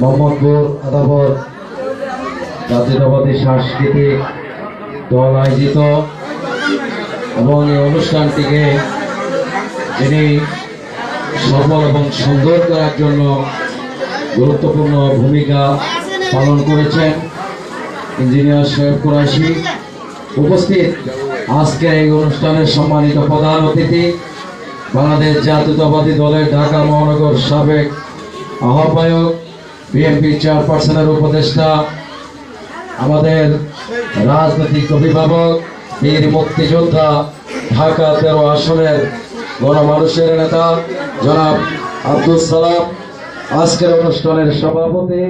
মোহাম্মদপুর আদাবর জাতীয়তাবাদী সাংস্কৃতিক দল আয়োজিত এবং এই অনুষ্ঠানটিকে যিনি সফল এবং সুন্দর করার জন্য গুরুত্বপূর্ণ ভূমিকা পালন করেছেন। ইঞ্জিনিয়ার শোয়েব কুরাশি উপস্থিত। আজকের এই অনুষ্ঠানের সম্মানিত প্রধান অতিথি বাংলাদেশ জাতীয়তাবাদী দলের ঢাকা মহানগর সাবেক আহ্বায়ক বিএনপি চেয়ারপারসনের উপদেষ্টা, আমাদের রাজনৈতিক অভিভাবক, বীর মুক্তিযোদ্ধা, ঢাকা তেরো আসনের গণমানুষের নেতা, জনাব আব্দুল সালাম। আজকের অনুষ্ঠানের সভাপতি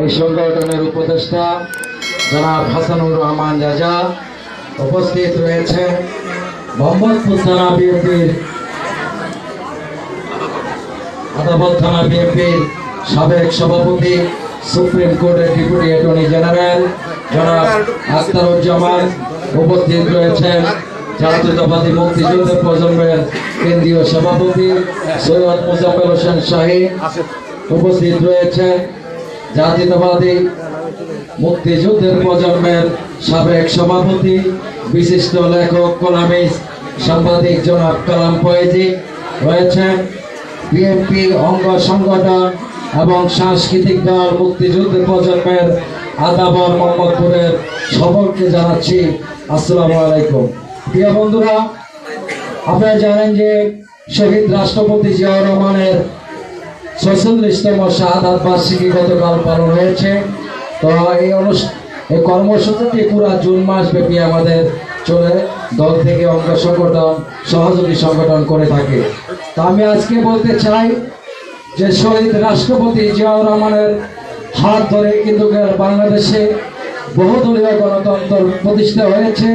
এই সংগঠনের উপদেষ্টা, জনাব হাসানুর রহমান রাজা উপস্থিত রয়েছে মোহাম্মদপুর থানা বিএনপির আদালত থানা বিএনপির সাবেক সভাপতি, সুপ্রিম কোর্টের ডেপুটি অ্যাটর্নি জেনারেল জনাব আখতারুজ্জামান উপস্থিত রয়েছেন জাতীয়তাবাদী মুক্তিযুদ্ধ প্রজন্মের কেন্দ্রীয় সভাপতি সৈয়দ মুজাফর হোসেন শাহী উপস্থিত রয়েছেন জাতীয়তাবাদী মুক্তিযুদ্ধের প্রজন্মের সাবেক সভাপতি, বিশিষ্ট লেখক, কলামিস্ট, সাংবাদিক জনাব কালাম ফয়েজি রয়েছেন, বিএনপি অঙ্গ সংগঠন এবং সাংস্কৃতিক দল মুক্তিযুদ্ধের প্রজন্মের আদাবর মোহাম্মদপুরের সকলকে জানাচ্ছি আসসালামু আলাইকুম। প্রিয় বন্ধুরা, আপনারা জানেন যে শহীদ রাষ্ট্রপতি জিয়াউর রহমানের ছয়চল্লিশতম শাহাদ বার্ষিকী গতকাল পালন হয়েছে। তো এই অনুষ্ঠান এই কর্মসূচিটি পুরো জুন মাস ব্যাপী আমাদের চলে, দল থেকে অঙ্গ সংগঠন সহযোগী সংগঠন করে থাকে। তো আমি আজকে বলতে চাই যে শহীদ রাষ্ট্রপতি জিয়াউর রহমানের হাত ধরে কিন্তু বাংলাদেশে বহুদলীয় গণতন্ত্র প্রতিষ্ঠা হয়েছে।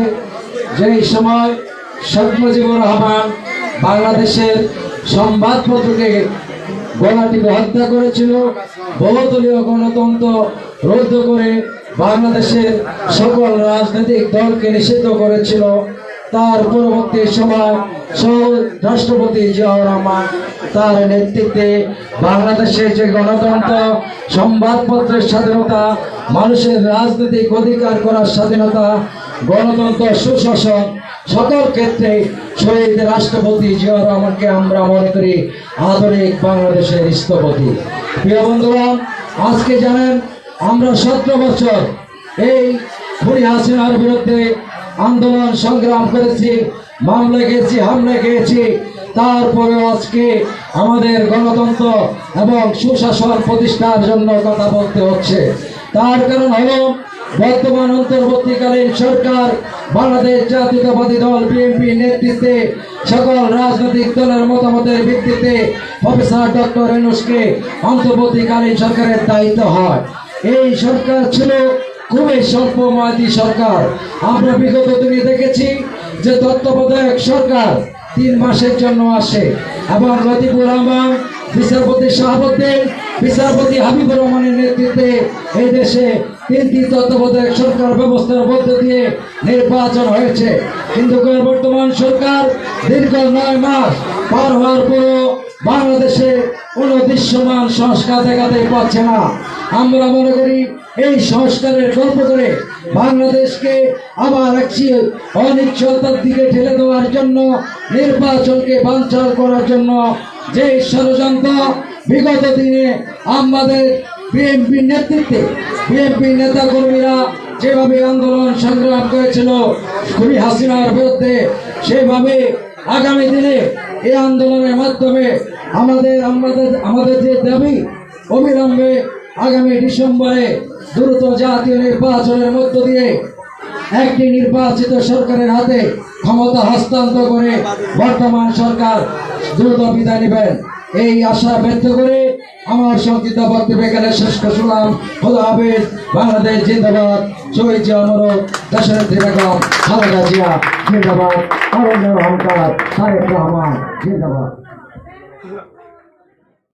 যেই সময় শেখ মুজিবুর রহমান বাংলাদেশের সংবাদপত্রকে গলাটিকে হত্যা করেছিল, বহুদলীয় গণতন্ত্র রদ্দ করে বাংলাদেশের সকল রাজনৈতিক দলকে নিষিদ্ধ করেছিল। তার পরবর্তী সময় রাষ্ট্রপতি জিয়াউর রহমান তার নেতৃত্বে বাংলাদেশের যে গণতন্ত্র, সংবাদপত্রের স্বাধীনতা, মানুষের রাজনৈতিক অধিকার করার স্বাধীনতা, গণতন্ত্র, সুশাসন, সকল ক্ষেত্রে শহীদ রাষ্ট্রপতি জিয়াউর রহমানকে আমরা মনে করি আধুনিক বাংলাদেশের স্থপতি। প্রিয় বন্ধুরা, আজকে জানেন আমরা সতেরো বছর এই খুনি হাসিনার বিরুদ্ধে আন্দোলন সংগ্রাম করেছি, মামলা গেছি হামলা গিয়েছি তারপরে আজকে আমাদের গণতন্ত্র এবং সুশাসন প্রতিষ্ঠার জন্য কথা বলতে হচ্ছে। তার কারণ হলো, বর্তমান অন্তর্বর্তীকালীন সরকার, বাংলাদেশ জাতীয়তাবাদী দল, বিএনপি নেতৃত্বে সকল রাজনৈতিক দলের মতামতের ভিত্তিতে প্রফেসর ডক্টর এনুসকে অন্তর্বর্তীকালীন সরকারের দায়িত্ব হয়। এই সরকার ছিল খুবই স্বল্প মেয়াদী সরকার। আমরা বিগত দিনে দেখেছি যে তত্ত্বাবধায়ক সরকার তিন মাসের জন্য আসে। এবং লতিফুর রহমান, বিচারপতি শাহাবুদ্দিন, বিচারপতি হাবিবুর রহমানের নেতৃত্বে এই দেশে তিনটি তত্ত্বাবধায়ক সরকার ব্যবস্থার মধ্য দিয়ে নির্বাচন হয়েছে। কিন্তু বর্তমান সরকার দীর্ঘ নয় মাস পার হওয়ার পরও বাংলাদেশে কোনো দৃশ্যমান সংস্কার দেখাতে পারছে না। আমরা মনে করি এই সংস্কারের গল্প করে বাংলাদেশকে আবার একটি অনিশ্চয়তার দিকে ঠেলে দেওয়ার জন্য, নির্বাচনকে বাঞ্চাল করার জন্য যে ষড়যন্ত্র বিগত দিনে আমাদের বিএনপি নেতৃত্বে, বিএনপি নেতাকর্মীরা যেভাবে আন্দোলন সংগ্রাম করেছিল খুবই হাসিনার বিরুদ্ধে, সেভাবে আগামী দিনে এই আন্দোলনের মাধ্যমে আমাদের আমাদের আমাদের যে দাবি, অবিলম্বে আগামী ডিসেম্বরে দ্রুত জাতীয় নির্বাচনের মধ্য দিয়ে একটি নির্বাচিত সরকারের হাতে ক্ষমতা হস্তান্তর করে বর্তমান সরকার দ্রুত বিদায় নেবেন। এই আশা ব্যক্ত করে আমার সংক্ষিপ্ত বক্তব্য এখানে শেষ করলাম খোদা হাফেজ। বাংলাদেশ জিন্দাবাদ। শহীদ জিয়া অমর দেশনেত্রী বেগম খালেদা জিয়া। জিন্দাবাদ। অরণ্য রহমান। জিন্দাবাদ।